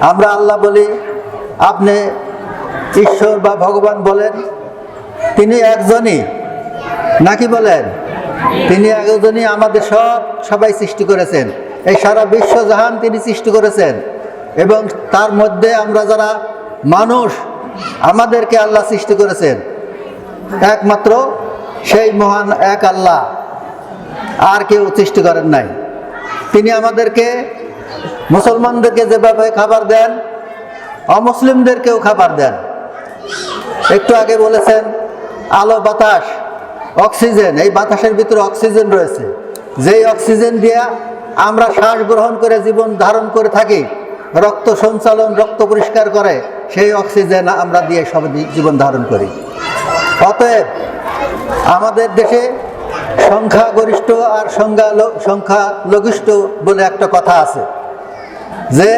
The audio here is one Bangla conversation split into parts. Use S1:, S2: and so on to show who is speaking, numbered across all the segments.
S1: আমরা আল্লাহ বলি, আপনি ঈশ্বর বা ভগবান বলেন, তিনি একজনই। নাকি বলেন? তিনি একজনই আমাদের সব, সবাই সৃষ্টি করেছেন। এই সারা বিশ্ব জাহান তিনি সৃষ্টি করেছেন। এবং তার মধ্যে আমরা যারা মানুষ, আমাদেরকে আল্লাহ সৃষ্টি করেছেন। একমাত্র সেই মহান এক আল্লাহ। আর কেউ সৃষ্টি করেন নাই। তিনি আমাদেরকে মুসলমানদেরকে যেভাবে খাবার দেন, অমুসলিমদেরকেও খাবার দেন। একটু আগে বলেছেন, আলো বাতাস, অক্সিজেন, এই বাতাসের ভিতরে অক্সিজেন রয়েছে। যেই অক্সিজেন দিয়ে আমরা শ্বাস গ্রহণ করে জীবন ধারণ করে থাকি, রক্ত সঞ্চালন, রক্ত পরিষ্কার করে, সেই অক্সিজেন আমরা দিয়ে সব জীবন ধারণ করি। অতএব আমাদের দেশে সংখ্যাগরিষ্ঠ আর সংখ্যা সংখ্যা লঘিষ্ঠ বলে একটা কথা আছে। যে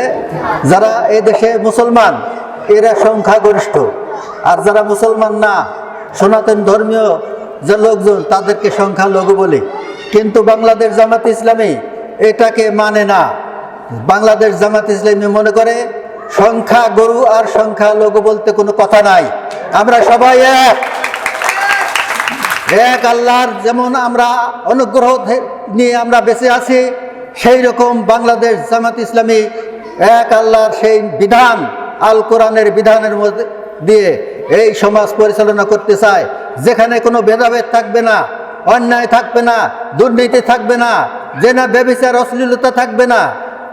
S1: যারা এই দেশে মুসলমান, এরা সংখ্যাগরিষ্ঠ। আর যারা মুসলমান না, সনাতন ধর্মীয় যে লোকজন, তাদেরকে সংখ্যালঘু বলে। কিন্তু বাংলাদেশ জামাত ইসলামী এটাকে মানে না। বাংলাদেশ জামাত ইসলামী মনে করে সংখ্যা গরু আর সংখ্যা লঘু বলতে কোনো কথা নাই। আমরা সবাই এক। এক আল্লাহর যেমন আমরা অনুগ্রহ নিয়ে আমরা বেঁচে আছি, সেই রকম বাংলাদেশ জামাত ইসলামী এক আল্লাহর সেই বিধান, আল কোরআনের বিধানের মধ্যে দিয়ে এই সমাজ পরিচালনা করতে চায়। যেখানে কোনো ভেদাভেদ থাকবে না, অন্যায় থাকবে না, দুর্নীতি থাকবে না যে না ব্যবচার অশ্লীলতা থাকবে না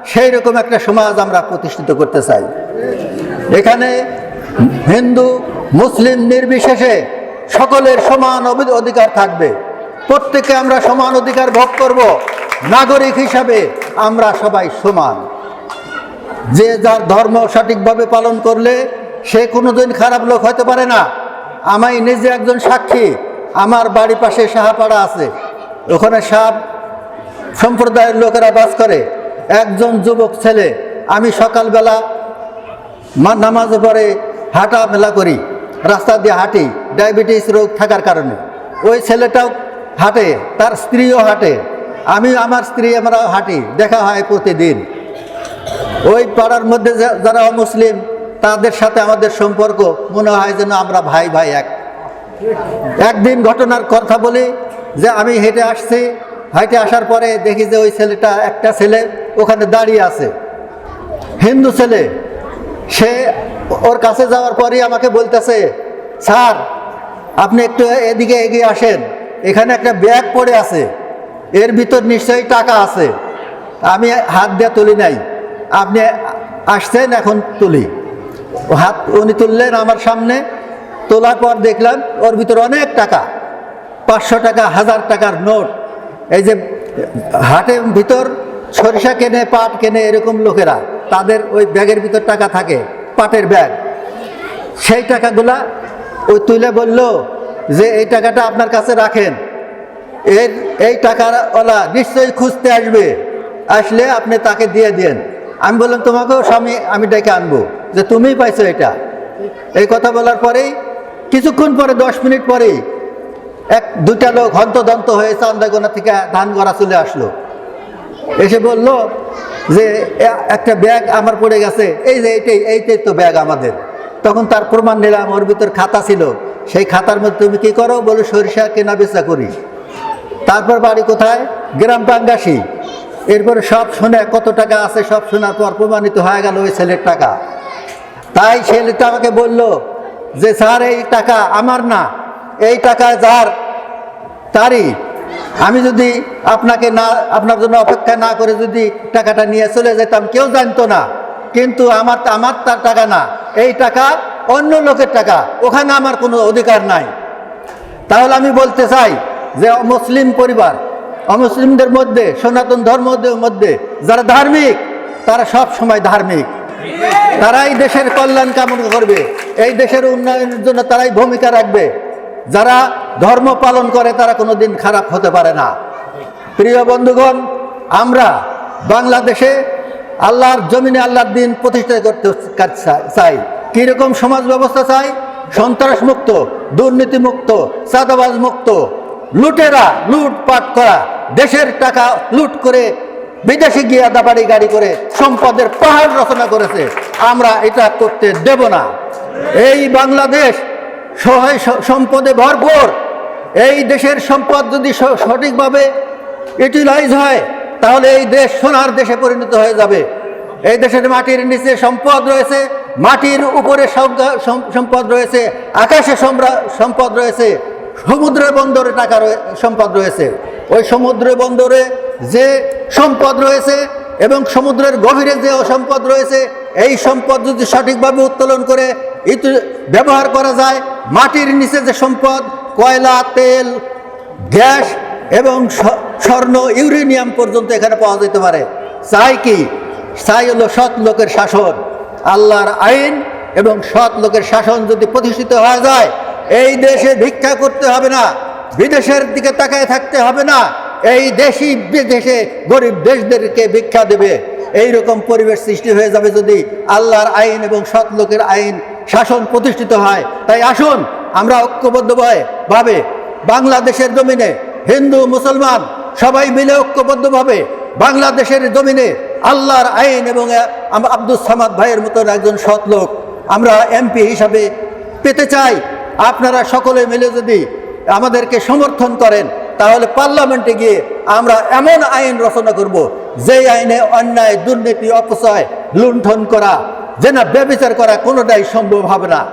S1: সেই রকম একটা সমাজ আমরা প্রতিষ্ঠিত করতে চাই। এখানে হিন্দু, মুসলিম নির্বিশেষে সকলের সমান অধিকার থাকবে। প্রত্যেকে আমরা সমান অধিকার ভোগ করব। নাগরিক হিসাবে আমরা সবাই সমান। যে যার ধর্ম সঠিকভাবে পালন করলে সে কোনোদিন খারাপ লোক হতে পারে না। আমি নিজে একজন সাক্ষী, আমার বাড়ি পাশে সাহাপাড়া আছে। ওখানে সাপ সম্প্রদায়ের লোকেরা বাস করে। একজন যুবক ছেলে, আমি সকালবেলা নামাজে পরে হাঁটা মেলা করি, রাস্তা দিয়ে হাঁটি, ডায়াবেটিস রোগ থাকার কারণে। ওই ছেলেটাও হাঁটে, তার স্ত্রীও হাঁটে। আমি, আমার স্ত্রী আমরা হাঁটি, দেখা হয় প্রতিদিন। ওই পাড়ার মধ্যে যারা মুসলিম তাদের সাথে আমাদের সম্পর্ক। মনে হয় যেন আমরা ভাই ভাই এক। একদিন ঘটনার কথা বলি যে আমি হেঁটে আসছি। হেঁটে আসার পরে দেখি যে ওই ছেলেটা একটা ছেলে ওখানে দাঁড়িয়ে আছে। হিন্দু ছেলে। সে ওর কাছে যাওয়ার পরেই আমাকে বলতেছে, স্যার, আপনি একটু এদিকে এগিয়ে আসেন। এখানে একটা ব্যাগ পড়ে আছে। এর ভিতর নিশ্চয়ই টাকা আছে। আমি হাত দিয়ে তুলি নাই। আপনি আসছেন এখন তুলি। ও হাত উনি তুললেন আমার সামনে, তোলার পর দেখলাম ওর ভিতর অনেক টাকা, পাঁচশো টাকা, হাজার টাকার নোট। এই যে হাটের ভিতর সরিষা কেনে, পাট কেনে এরকম লোকেরা, তাদের ওই ব্যাগের ভিতর টাকা থাকে, পাটের ব্যাগ। সেই টাকাগুলা ওই তুলে বলল যে, এই টাকাটা আপনার কাছে রাখেন। এর, এই টাকাওয়ালা নিশ্চয়ই খুঁজতে আসবে। আসলে আপনি তাকে দিয়ে দেন। আমি বললাম, তোমাকেও স্বামী, আমি ডেকে আনব। যে, তুমিই পাইছো এটা। এই কথা বলার পরেই, কিছুক্ষণ পরে, দশ মিনিট পরেই, এক দুটা লোক হন্তদন্ত হয়ে চান্দাগোনা থেকে ধান গড়া চলে আসলো। এসে বলল যে একটা ব্যাগ আমার পড়ে গেছে। এই যে, এইটাই এইটাই তো ব্যাগ আমাদের। তখন তার প্রমাণ নিলাম, ওর ভিতর খাতা ছিল। সেই খাতার মধ্যে, তুমি কী করো? বলে, সরিষা কেনা বেচা করি। তারপর বাড়ি কোথায়? গ্রাম পাঙ্গাসি এরপরে সব শুনে কত টাকা আছে, সব শোনার পর প্রমাণিত হয়ে গেল ওই ছেলের টাকা। তাই ছেলেটা আমাকে বলল যে, স্যার, এই টাকা আমার না, এই টাকা যার, তারই। আমি যদি আপনাকে না, আপনার জন্য অপেক্ষা না করে যদি টাকাটা নিয়ে চলে যেতাম, কেউ জানতো না। কিন্তু আমার আমার তার টাকা না, এই টাকা অন্য লোকের টাকা, ওখানে আমার কোনো অধিকার নাই। তাহলে আমি বলতে চাই যে মুসলিম পরিবার অমুসলিমদের মধ্যে, সনাতন ধর্মদের মধ্যে, যারা ধার্মিক, তারা সব সময় ধার্মিক। তারাই দেশের কল্যাণ কামনা করবে। এই দেশের উন্নয়নের জন্য তারাই ভূমিকা রাখবে। যারা ধর্ম পালন করে, তারা কোনো দিন খারাপ হতে পারে না। প্রিয় বন্ধুগণ, আমরা বাংলাদেশে আল্লাহর জমিনে আল্লাহর দিন প্রতিষ্ঠা করতে চাই। কীরকম সমাজ ব্যবস্থা চাই? সন্ত্রাস মুক্ত দুর্নীতি মুক্ত চাঁদাবাজ মুক্ত লুটেরা, লুটপাট করা, দেশের টাকা লুট করে বিদেশে গিয়ে দাবাড়ি গাড়ি করে সম্পদের পাহাড় রচনা করেছে। আমরা এটা করতে দেব না। এই বাংলাদেশ সহায় সম্পদে ভরপুর। এই দেশের সম্পদ যদি সঠিকভাবে ইউটিলাইজ হয়, তাহলে এই দেশ সোনার দেশে পরিণত হয়ে যাবে। এই দেশের মাটির নিচে সম্পদ রয়েছে, মাটির উপরে সম্পদ রয়েছে, আকাশে সম্পদ রয়েছে সমুদ্র বন্দরে টাকা সম্পদ রয়েছে। ওই সমুদ্র বন্দরে যে সম্পদ রয়েছে এবং সমুদ্রের গভীরে যে সম্পদ রয়েছে, এই সম্পদ যদি সঠিকভাবে উত্তোলন করে, ইতি, ব্যবহার করা যায়, মাটির নিচে যে সম্পদ, কয়লা, তেল, গ্যাস এবং স্বর্ণ, ইউরেনিয়াম পর্যন্ত এখানে পাওয়া যেতে পারে। চাই কি? চাই হলো সৎ লোকের শাসন। আল্লাহর আইন এবং সৎ লোকের শাসন যদি প্রতিষ্ঠিত হয়ে যায় এই দেশে ভিক্ষা করতে হবে না, বিদেশের দিকে তাকায় থাকতে হবে না, এই দেশি বিদেশে গরিব দেশদেরকে ভিক্ষা দেবে। এই রকম পরিবেশ সৃষ্টি হয়ে যাবে যদি আল্লাহর আইন এবং সৎ লোকের আইন শাসন প্রতিষ্ঠিত হয়। তাই আসুন, আমরা ঐক্যবদ্ধভাবে ভাবে বাংলাদেশের জমিনে হিন্দু, মুসলমান সবাই মিলে ঐক্যবদ্ধভাবে বাংলাদেশের জমিনে আল্লাহর আইন এবং আব্দুল সামাদ ভাইয়ের মতন একজন সৎ লোক আমরা এমপি হিসাবে পেতে চাই। আপনারা সকলে মিলে যদি আমাদেরকে সমর্থন করেন, তাহলে পার্লামেন্টে গিয়ে আমরা এমন আইন রচনা করব, যেই আইনে অন্যায়, দুর্নীতি, অপচয়, লুণ্ঠন করা যে না ব্যবচার করা কোনোটাই সম্ভব হবে না।